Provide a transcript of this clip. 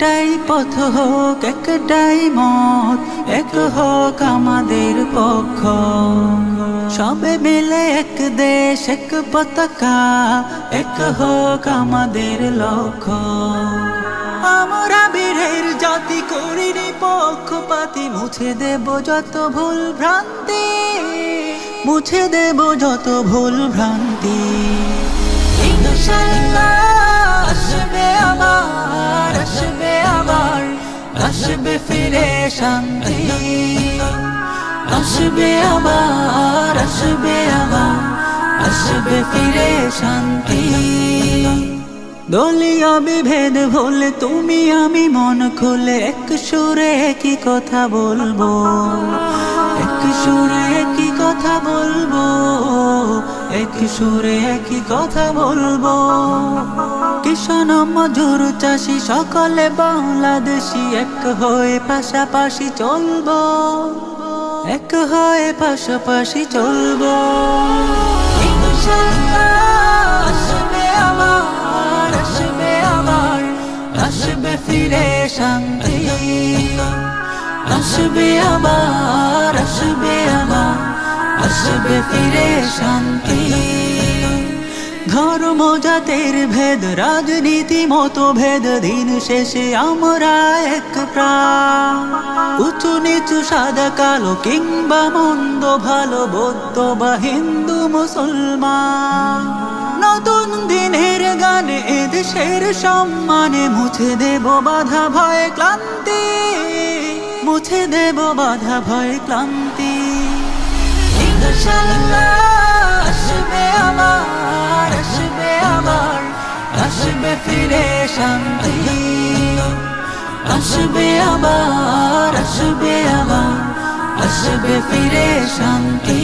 একটাই পথ হোক, একটাই মত, এক হোক আমাদের পক্ষ। সবে মিলে এক দেশ, এক পতাকা, এক হোক আমাদের লক্ষ্য। আমরা বীরের জাতি করিনি পক্ষপাতি, মুছে দেব যত ভুল ভ্রান্তি, মুছে দেব যত ভুল ভ্রান্তি। ইনশাল্লাহ আসবে ফিরে শান্তি। আসবে আবার আসবে আবার আসবে ফিরে শান্তি। দলীয় বিভেদ ভুলে তুমি আমি মন খুলে, এক সুরে একই কথা বলব। এক সুরে কি কথা বলব, এক সুরে কি কথা বলব। কিষান মজুর চাষি, সকলে বাংলাদেশি, এক হয়ে পাশাপাশি চলব। এক হয়ে পাশাপাশি চলবো। আসবে ফিরে শান্তি। আসবে আবার আসবে আবার আসবে ফিরে শান্তি। ধর্ম জাতের ভেদ, রাজনীতি মতভেদ দিন শেষে আমরা এক প্রাণ। উঁচু সাদা কালো কিংবা মন্দ ভালো, বৌদ্ধ বা হিন্দু মুসলমান। নতুন দিনের গানে এদেশের সম্মানে মুছে দেব বাধা, ভয়, ক্লান্তি। মুছে দেব বাধা, ভয়, ক্লান্তি। ইনশাআল্লাহ আসবে ফিরে শান্তি। আসবে আবার আসবে আবার আসবে ফিরে শান্তি।